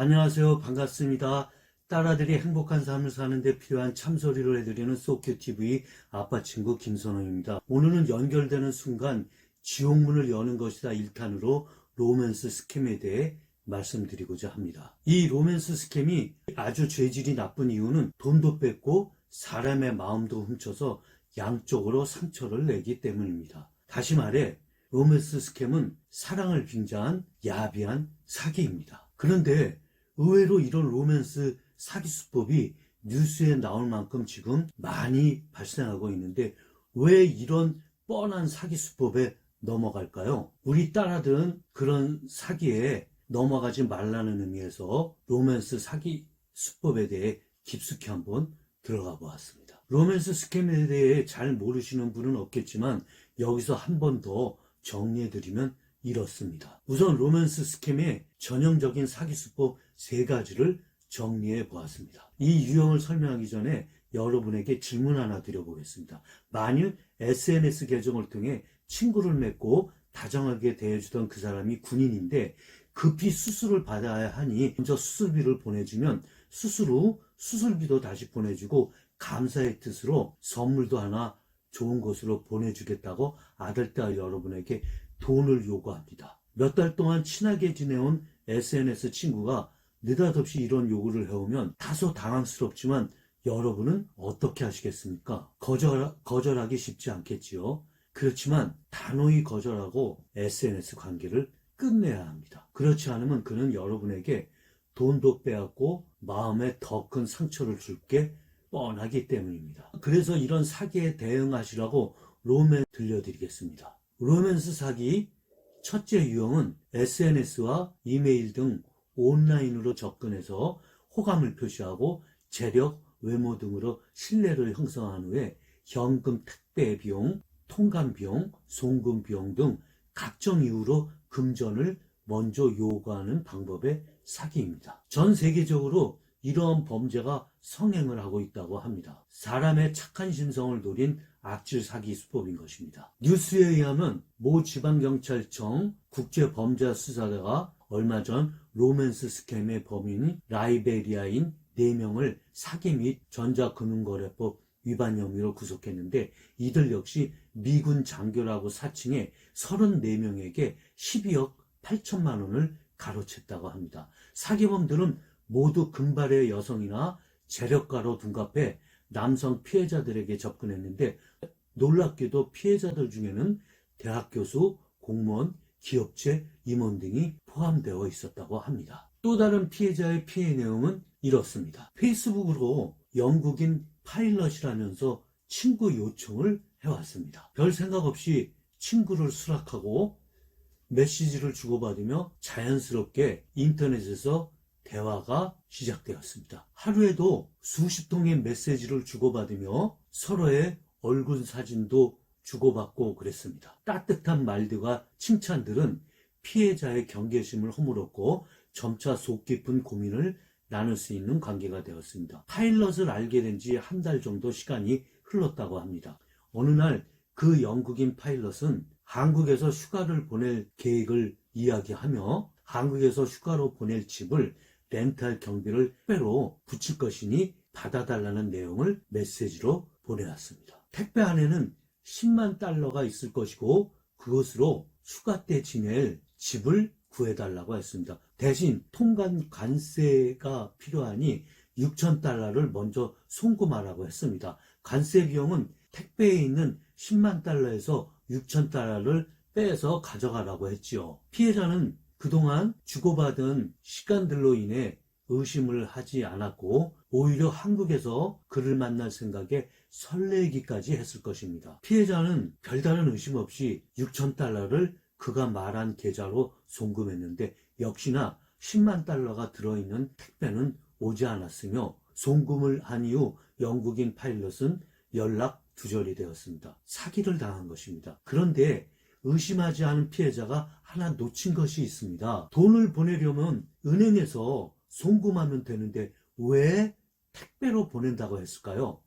안녕하세요. 반갑습니다. 딸아들이 행복한 삶을 사는데 필요한 참소리를 해드리는 소큐TV 아빠 친구 김선호입니다. 오늘은 연결되는 순간 지옥문을 여는 것이다 1탄으로 로맨스 스캠에 대해 말씀드리고자 합니다. 이 로맨스 스캠이 아주 죄질이 나쁜 이유는 돈도 뺏고 사람의 마음도 훔쳐서 양쪽으로 상처를 내기 때문입니다. 다시 말해 로맨스 스캠은 사랑을 빙자한 야비한 사기입니다. 그런데 의외로 이런 로맨스 사기 수법이 뉴스에 나올 만큼 지금 많이 발생하고 있는데 왜 이런 뻔한 사기 수법에 넘어갈까요? 우리 딸아들은 그런 사기에 넘어가지 말라는 의미에서 로맨스 사기 수법에 대해 깊숙이 한번 들어가 보았습니다. 로맨스 스캠에 대해 잘 모르시는 분은 없겠지만 여기서 한 번 더 정리해드리면 이렇습니다. 우선 로맨스 스캠의 전형적인 사기 수법 세 가지를 정리해 보았습니다. 이 유형을 설명하기 전에 여러분에게 질문 하나 드려보겠습니다. 만일 SNS 계정을 통해 친구를 맺고 다정하게 대해주던 그 사람이 군인인데 급히 수술을 받아야 하니 먼저 수술비를 보내주면 수술 후 수술비도 다시 보내주고 감사의 뜻으로 선물도 하나 좋은 곳으로 보내주겠다고 아들딸 여러분에게 돈을 요구합니다. 몇 달 동안 친하게 지내온 SNS 친구가 느닷없이 이런 요구를 해오면 다소 당황스럽지만 여러분은 어떻게 하시겠습니까? 거절, 거절하기 쉽지 않겠지요. 그렇지만 단호히 거절하고 SNS 관계를 끝내야 합니다. 그렇지 않으면 그는 여러분에게 돈도 빼앗고 마음에 더 큰 상처를 줄 게 뻔하기 때문입니다. 그래서 이런 사기에 대응하시라고 로맨 들려드리겠습니다. 로맨스 사기 첫째 유형은 SNS와 이메일 등 온라인으로 접근해서 호감을 표시하고 재력, 외모 등으로 신뢰를 형성한 후에 현금 택배 비용, 통관 비용, 송금 비용 등 각종 이유로 금전을 먼저 요구하는 방법의 사기입니다. 전 세계적으로 이러한 범죄가 성행을 하고 있다고 합니다. 사람의 착한 심성을 노린 악질 사기 수법인 것입니다. 뉴스에 의하면 모 지방경찰청 국제범죄수사대가 얼마 전 로맨스 스캠의 범인인 라이베리아인 4명을 사기 및 전자금융거래법 위반 혐의로 구속했는데 이들 역시 미군 장교라고 사칭해 34명에게 12억 8천만 원을 가로챘다고 합니다. 사기범들은 모두 금발의 여성이나 재력가로 둔갑해 남성 피해자들에게 접근했는데 놀랍게도 피해자들 중에는 대학 교수, 공무원, 기업체, 임원 등이 포함되어 있었다고 합니다. 또 다른 피해자의 피해 내용은 이렇습니다. 페이스북으로 영국인 파일럿이라면서 친구 요청을 해왔습니다. 별 생각 없이 친구를 수락하고 메시지를 주고받으며 자연스럽게 인터넷에서 대화가 시작되었습니다. 하루에도 수십 통의 메시지를 주고받으며 서로의 얼굴 사진도 주고받고 그랬습니다. 따뜻한 말들과 칭찬들은 피해자의 경계심을 허물었고 점차 속 깊은 고민을 나눌 수 있는 관계가 되었습니다. 파일럿을 알게 된 지 한 달 정도 시간이 흘렀다고 합니다. 어느 날 그 영국인 파일럿은 한국에서 휴가를 보낼 계획을 이야기하며 한국에서 휴가로 보낼 집을 렌탈 경비를 빼로 붙일 것이니 받아달라는 내용을 메시지로 보내왔습니다. 택배 안에는 10만 달러가 있을 것이고 그것으로 휴가 때 지낼 집을 구해달라고 했습니다. 대신 통관 관세가 필요하니 6천 달러를 먼저 송금하라고 했습니다. 관세 비용은 택배에 있는 10만 달러에서 6천 달러를 빼서 가져가라고 했지요. 피해자는 그동안 주고받은 시간들로 인해 의심을 하지 않았고 오히려 한국에서 그를 만날 생각에 설레기까지 했을 것입니다. 피해자는 별다른 의심 없이 6천 달러를 그가 말한 계좌로 송금했는데 역시나 10만 달러가 들어있는 택배는 오지 않았으며 송금을 한 이후 영국인 파일럿은 연락 두절이 되었습니다. 사기를 당한 것입니다. 그런데 의심하지 않은 피해자가 하나 놓친 것이 있습니다. 돈을 보내려면 은행에서 송금하면 되는데 왜 택배로 보낸다고 했을까요?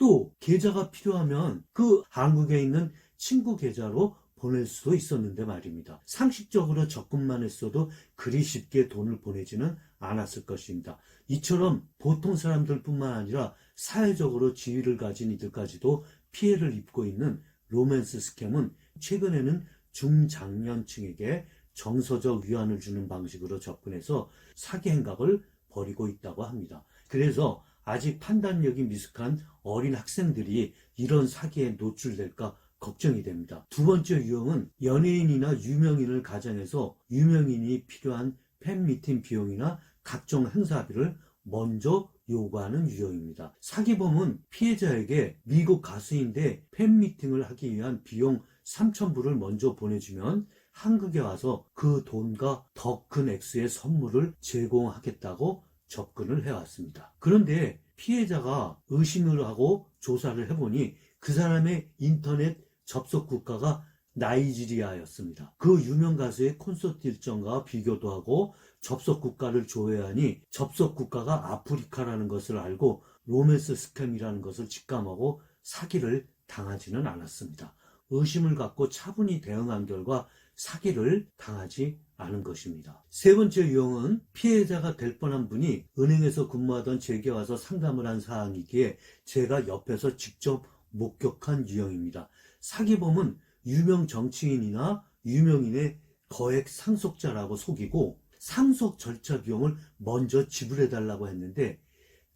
또 계좌가 필요하면 그 한국에 있는 친구 계좌로 보낼 수도 있었는데 말입니다. 상식적으로 접근만 했어도 그리 쉽게 돈을 보내지는 않았을 것입니다. 이처럼 보통 사람들 뿐만 아니라 사회적으로 지위를 가진 이들까지도 피해를 입고 있는 로맨스 스캠은 최근에는 중장년층에게 정서적 위안을 주는 방식으로 접근해서 사기 행각을 벌이고 있다고 합니다. 그래서 아직 판단력이 미숙한 어린 학생들이 이런 사기에 노출될까 걱정이 됩니다. 두 번째 유형은 연예인이나 유명인을 가장해서 유명인이 필요한 팬미팅 비용이나 각종 행사비를 먼저 요구하는 유형입니다. 사기범은 피해자에게 미국 가수인데 팬미팅을 하기 위한 비용 3천불을 먼저 보내주면 한국에 와서 그 돈과 더 큰 액수의 선물을 제공하겠다고 접근을 해왔습니다. 그런데 피해자가 의심을 하고 조사를 해보니 그 사람의 인터넷 접속 국가가 나이지리아였습니다. 그 유명 가수의 콘서트 일정과 비교도 하고 접속 국가를 조회하니 접속 국가가 아프리카라는 것을 알고 로맨스 스캠이라는 것을 직감하고 사기를 당하지는 않았습니다. 의심을 갖고 차분히 대응한 결과 사기를 당하지 않은 것입니다. 세 번째 유형은 피해자가 될 뻔한 분이 은행에서 근무하던 제게 와서 상담을 한 사항이기에 제가 옆에서 직접 목격한 유형입니다. 사기범은 유명 정치인이나 유명인의 거액 상속자라고 속이고 상속 절차 비용을 먼저 지불해 달라고 했는데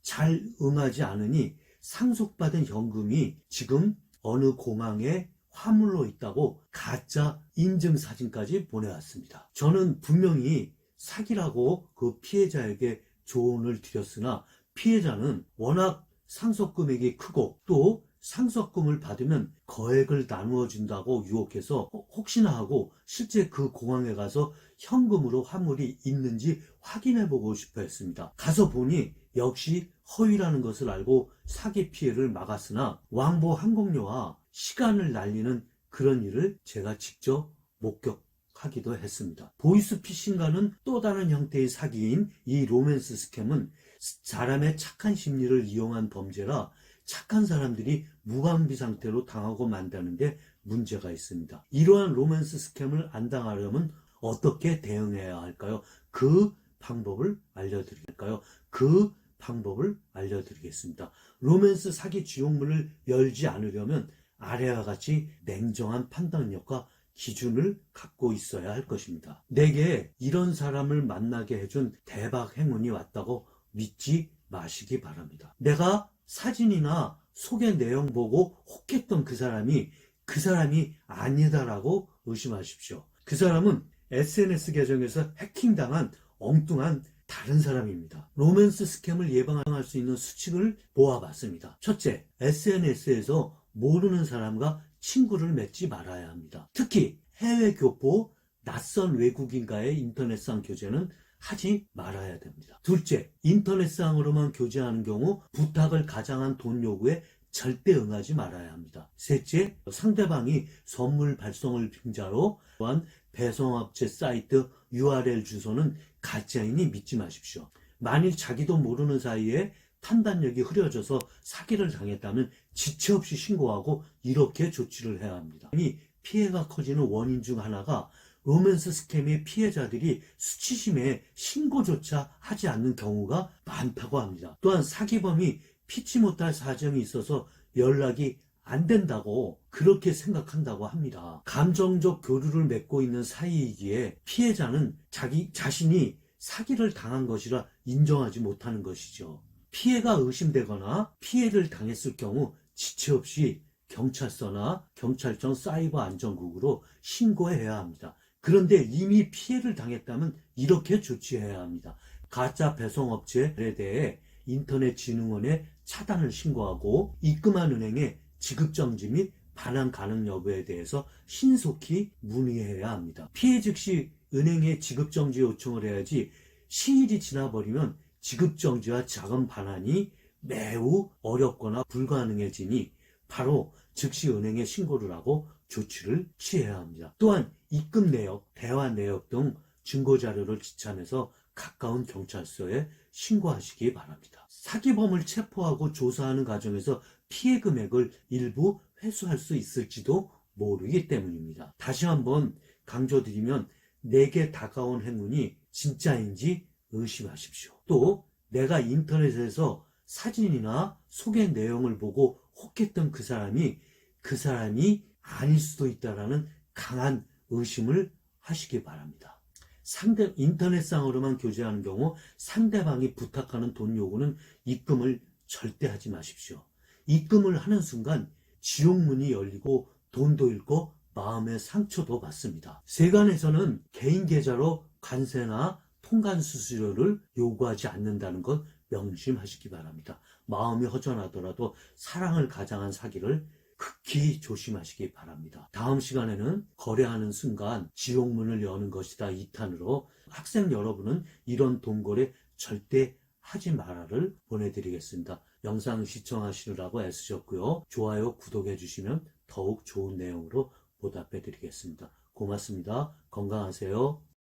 잘 응하지 않으니 상속받은 현금이 지금 어느 공항에 화물로 있다고 가짜 인증 사진까지 보내왔습니다. 저는 분명히 사기라고 그 피해자에게 조언을 드렸으나 피해자는 워낙 상속 금액이 크고 또 상속금을 받으면 거액을 나누어 준다고 유혹해서 혹시나 하고 실제 그 공항에 가서 현금으로 화물이 있는지 확인해 보고 싶어 했습니다. 가서 보니 역시 허위라는 것을 알고 사기 피해를 막았으나 왕복 항공료와 시간을 날리는 그런 일을 제가 직접 목격하기도 했습니다. 보이스피싱과는 또 다른 형태의 사기인 이 로맨스 스캠은 사람의 착한 심리를 이용한 범죄라 착한 사람들이 무방비 상태로 당하고 만다는데 문제가 있습니다. 이러한 로맨스 스캠을 안 당하려면 어떻게 대응해야 할까요? 그 방법을 알려드릴까요? 그 방법을 알려드리겠습니다. 로맨스 사기 지옥문을 열지 않으려면 아래와 같이 냉정한 판단력과 기준을 갖고 있어야 할 것입니다. 내게 이런 사람을 만나게 해준 대박 행운이 왔다고 믿지 마시기 바랍니다. 내가 사진이나 소개 내용 보고 혹했던 그 사람이 그 사람이 아니다라고 의심하십시오. 그 사람은 SNS 계정에서 해킹당한 엉뚱한 다른 사람입니다. 로맨스 스캠을 예방할 수 있는 수칙을 모아봤습니다. 첫째, SNS에서 모르는 사람과 친구를 맺지 말아야 합니다. 특히 해외 교포, 낯선 외국인과의 인터넷상 교제는 하지 말아야 됩니다. 둘째, 인터넷상으로만 교제하는 경우 부탁을 가장한 돈 요구에 절대 응하지 말아야 합니다. 셋째, 상대방이 선물 발송을 빙자로 또한 배송업체 사이트 URL 주소는 가짜이니 믿지 마십시오. 만일 자기도 모르는 사이에 판단력이 흐려져서 사기를 당했다면 지체 없이 신고하고 이렇게 조치를 해야 합니다. 이 피해가 커지는 원인 중 하나가 로맨스 스캠의 피해자들이 수치심에 신고조차 하지 않는 경우가 많다고 합니다. 또한 사기범이 피치 못할 사정이 있어서 연락이 안 된다고 그렇게 생각한다고 합니다. 감정적 교류를 맺고 있는 사이이기에 피해자는 자기 자신이 사기를 당한 것이라 인정하지 못하는 것이죠. 피해가 의심되거나 피해를 당했을 경우 지체 없이 경찰서나 경찰청 사이버 안전국으로 신고해야 합니다. 그런데 이미 피해를 당했다면 이렇게 조치해야 합니다. 가짜 배송업체에 대해 인터넷진흥원에 차단을 신고하고 입금한 은행에 지급정지 및 반환 가능 여부에 대해서 신속히 문의해야 합니다. 피해 즉시 은행에 지급정지 요청을 해야지 시일이 지나버리면 지급정지와 자금 반환이 매우 어렵거나 불가능해지니 바로 즉시 은행에 신고를 하고 조치를 취해야 합니다. 또한 입금 내역, 대화 내역 등 증거 자료를 지참해서 가까운 경찰서에 신고하시기 바랍니다. 사기범을 체포하고 조사하는 과정에서 피해 금액을 일부 회수할 수 있을지도 모르기 때문입니다. 다시 한번 강조드리면 내게 다가온 행운이 진짜인지 의심하십시오. 또 내가 인터넷에서 사진이나 소개 내용을 보고 혹했던 그 사람이 그 사람이 아닐 수도 있다라는 강한 의심을 하시기 바랍니다. 상대 인터넷상으로만 교제하는 경우 상대방이 부탁하는 돈 요구는 입금을 절대 하지 마십시오. 입금을 하는 순간 지옥문이 열리고 돈도 잃고 마음의 상처도 받습니다. 세관에서는 개인 계좌로 관세나 통관 수수료를 요구하지 않는다는 것 명심하시기 바랍니다. 마음이 허전하더라도 사랑을 가장한 사기를 극히 조심하시기 바랍니다. 다음 시간에는 거래하는 순간 지옥문을 여는 것이다 2탄으로 학생 여러분은 이런 동거래 절대 하지 말아를 보내드리겠습니다. 영상 시청하시느라고 애쓰셨고요. 좋아요, 구독해 주시면 더욱 좋은 내용으로 보답해 드리겠습니다. 고맙습니다. 건강하세요.